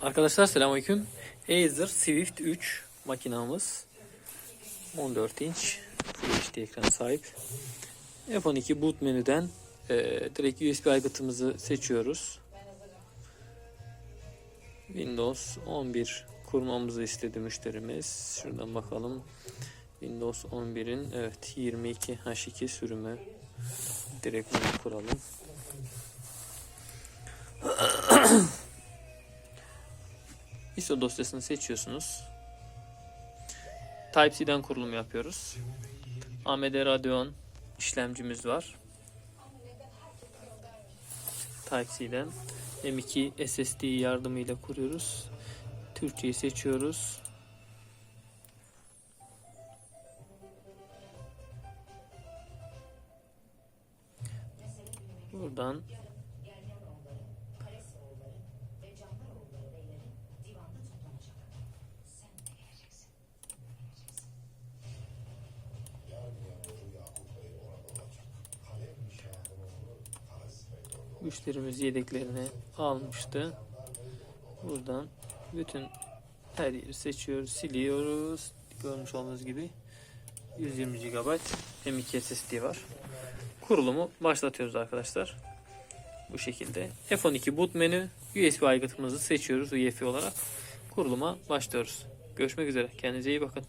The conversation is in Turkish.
Arkadaşlar selamünaleyküm. Acer Swift 3 makinamız 14 inç Full HD ekrana sahip. F12 boot menüden e, direkt USB aygıtımızı seçiyoruz. Windows 11 kurmamızı istedi müşterimiz. Şuradan bakalım. Windows 11'in evet 22 H2 sürümü. Direkt bunu kuralım. ISO dosyasını seçiyorsunuz. Type-C'den kurulum yapıyoruz. AMD Radeon işlemcimiz var. Type-C'den M2 SSD yardımıyla kuruyoruz. Türkçeyi seçiyoruz. Buradan müşterimiz yedeklerini almıştı. Buradan bütün her yeri seçiyoruz, siliyoruz. Görmüş olduğunuz gibi 120 GB M2 SSD var. Kurulumu başlatıyoruz arkadaşlar. Bu şekilde. F12 boot menü USB aygıtımızı seçiyoruz UEFI olarak. Kuruluma başlıyoruz. Görüşmek üzere. Kendinize iyi bakın.